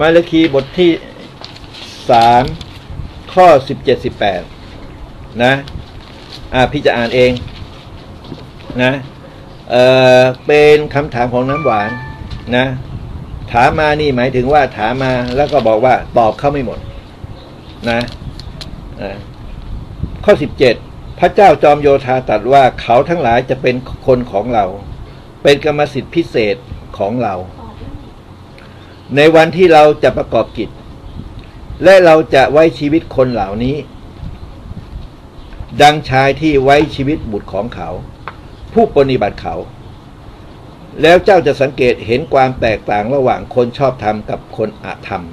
มาลคีบทที่สามข้อสิบเจ็ดสิบแปดนะอ่าพี่จะอ่านเองนะเออเป็นคำถามของน้ำหวานนะ ถามมานี่หมายถึงว่าถามมาแล้วก็บอกว่าตอบเข้าไม่หมด นะอ่าข้อสิบเจ็ดพระเจ้าจอมโยธาตรัสว่าเขาทั้งหลายจะเป็นคนของเรา เป็นกรรมสิทธิพิเศษของเรา ในวันที่เราจะประกอบกิจ และเราจะไว้ชีวิตคนเหล่านี้ ดังชายที่ไว้ชีวิตบุตรของเขา ผู้ปฏิบัติเขา แล้วเจ้าจะสังเกตเห็นความแตกต่างระหว่างคนชอบธรรมกับคนอาธรรม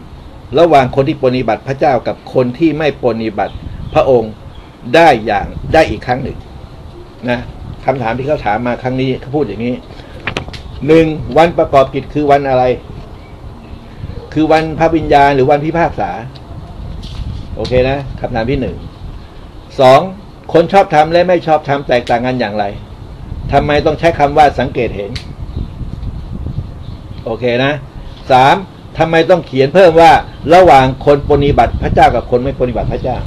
ระหว่างคนที่ปฏิบัติพระเจ้ากับคนที่ไม่ปฏิบัติพระองค์ได้อย่างได้อีกครั้งหนึ่งนะคำถามที่เขาถามมาครั้งนี้เขาพูดอย่างนี้หนึ่งวันประกอบกิจคือวันอะไร คือวันพระวิญญาณหรือวันพิพากษา โอเคนะคำถามที่หนึ่งสองคนชอบทำและไม่ชอบทำแตกต่างกันอย่างไรทำไมต้องใช้คำว่าสังเกตเห็น โอเคนะสามทำไมต้องเขียนเพิ่มว่า ระหว่างคนปฏิบัติพระเจ้ากับคนไม่ปฏิบัติพระเจ้า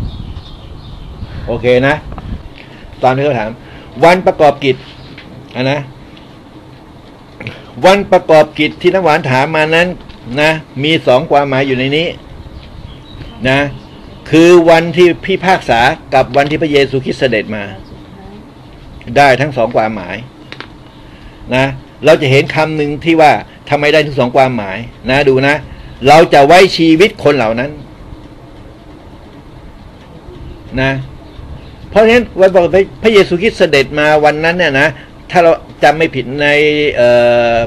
โอเคนะ ตอนที่เขาถาม วันประกอบกิจอะนะ วันประกอบกิจที่น้ำหวานถามมานั้น นะ มีสองความหมายอยู่ในนี้ นะ คือวันที่พี่ภาคษากับวันที่พระเยซูคริสต์เสด็จมา ได้ทั้งสองความหมาย นะ เราจะเห็นคำหนึ่งที่ว่าทำไมได้ทั้งสองความหมาย นะ ดูนะ เราจะไว้ชีวิตคนเหล่านั้น นะ เพราะฉะนั้นวันบอกพระเยซูคริสต์เสด็จมาวันนั้นเนี่ยนะถ้าเราจำไม่ผิดใน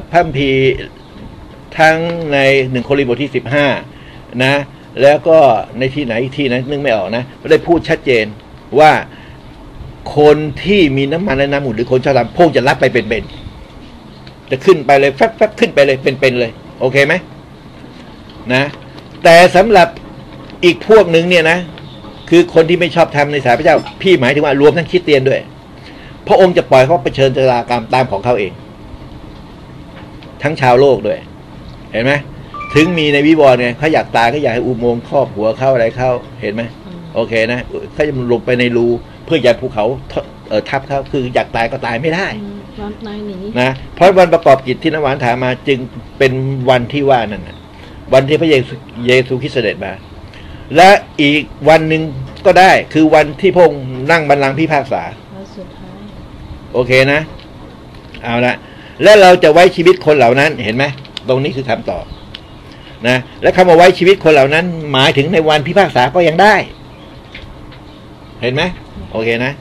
พระคัมภี ทั้งในหนึ่งโครินธ์บทที่สิบห้านะแล้วก็ในที่ไหนที่นั้นนึกไม่ออกนะได้พูดชัดเจนว่าคนที่มีน้ำมันและน้ำมุนหรือคนชาวดำพวกจะรับไปเป็นๆจะขึ้นไปเลยแฟบๆขึ้นไปเลยเป็นๆเลย โอเคไหมนะแต่สำหรับอีกพวกหนึ่งเนี่ยนะ คือคนที่ไม่ชอบทำในสายพระเจ้า พี่หมายถึงว่ารวมทั้งคิดเตียนด้วย พระองค์จะปล่อยเขาเผชิญชะตากรรมตามของเขาเอง ทั้งชาวโลกด้วย เห็นไหมถึงมีในวิวรณ์ไงเขาอยากตายก็อยากให้อุโมงค์ครอบหัวเข้าอะไรเข้า เห็นไหมโอเคนะเขาจะลงไปในรูเพื่ออย่าภูเขาเออทับเขาคืออยากตายก็ตายไม่ได้นะเพราะวันประกอบกิจที่นวานถามมาจึงเป็นวันที่ว่านั่นนะวันที่พระเยซูเยซูคริสต์เสด็จมา และอีกวันหนึ่งก็ได้คือวันที่พระองค์นั่งบัลลังก์พิพากษาโอเคนะ เอาละและเราจะไว้ชีวิตคนเหล่านั้นเห็นไหม ตรงนี้คือคำตอบนะและคำว่าไว้ชีวิตคนเหล่านั้น หมายถึงในวันพิพากษาก็ยังได้ เห็นไหมโอเคนะ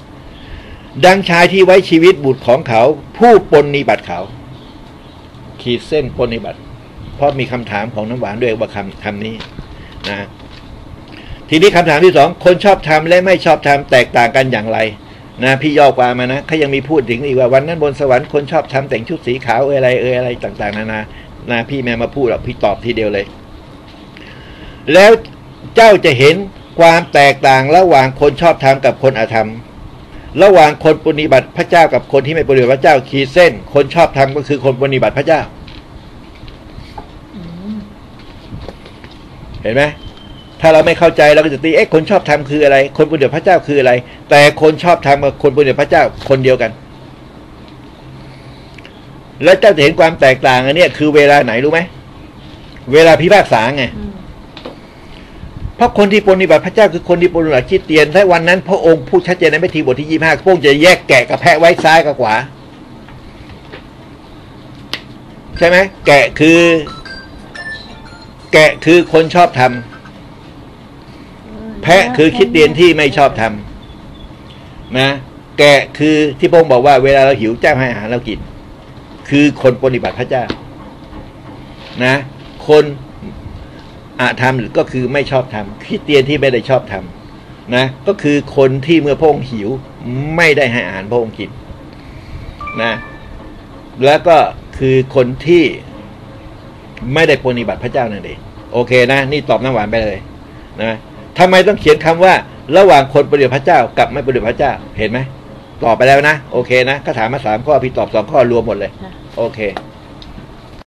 ดังชายที่ไว้ชีวิตบุตรของเขา ผู้ปนนิบัติเขา ขีดเส้นปนนิบัติ เพราะมีคำถามของน้ำหวานด้วยว่าคำคำนี้นะทีนี้คำถามที่สองคนชอบทำและไม่ชอบทำแตกต่างกันอย่างไรนะพี่ย่อกวามานะเขายังมีพูดถึงอีกว่าวันนั้นบนสวรรค์คนชอบทำแต่งชุดสีขาวเอออะไรเอออะไรต่าง ๆ นานา นะพี่แม่มาพูดหรอกพี่ตอบทีเดียวเลย แล้วเจ้าจะเห็นความแตกต่างระหว่างคนชอบธรรมกับคนอธรรม ระหว่างคนปฏิบัติพระเจ้ากับคนที่ไม่ปฏิบัติพระเจ้าขีดเส้น คนชอบธรรมก็คือคนปฏิบัติพระเจ้าเห็นไหมถ้าเราไม่เข้าใจเราก็จะตีเอ๊ะคนชอบธรรมคืออะไร คนปฏิบัติพระเจ้าคืออะไร แต่คนชอบธรรมกับคนปฏิบัติพระเจ้าคนเดียวกัน แล้วเจ้าจะเห็นความแตกต่างอันนี้คือเวลาไหนรู้ไหมเวลาพิพากษาไงเพราะคนที่ปฏิบัติพระเจ้าคือคนที่ปฏิบัติคิดเตียนถ้าวันนั้น พระองค์พูดชัดเจนในพิธีบทที่ยี่ห้าพระองค์จะแยกแกะกับแพะไว้ซ้ายกับขวา ใช่ไหมแกะคือ แกะคือคนชอบทำแพะคือคิดเตียนที่ไม่ชอบทำนะ แกะคือที่พระองค์บอกว่าเวลาเราหิวเจ้าให้อาหารเรากิน คือคนปฏิบัติพระเจ้า นะ คนอาธรรมหรือก็คือไม่ชอบทำคริสเตียนที่ไม่ได้ชอบทำนะ ก็คือคนที่เมื่อพระองค์หิวไม่ได้ให้อาหารพระองค์กินนะ แล้วก็คือคนที่ไม่ได้ปฏิบัติพระเจ้านั่นเองโอเคนะ นี่ตอบน้ำหวานไปเลยนะทำไมต้องเขียนคำว่า ระหว่างคนปฏิบัติพระเจ้ากับไม่ปฏิบัติพระเจ้าเห็นไหม ตอบไปแล้วนะ โอเคนะก็ถามมาสามข้อพี่ตอบสองข้อรวมหมดเลย โอเค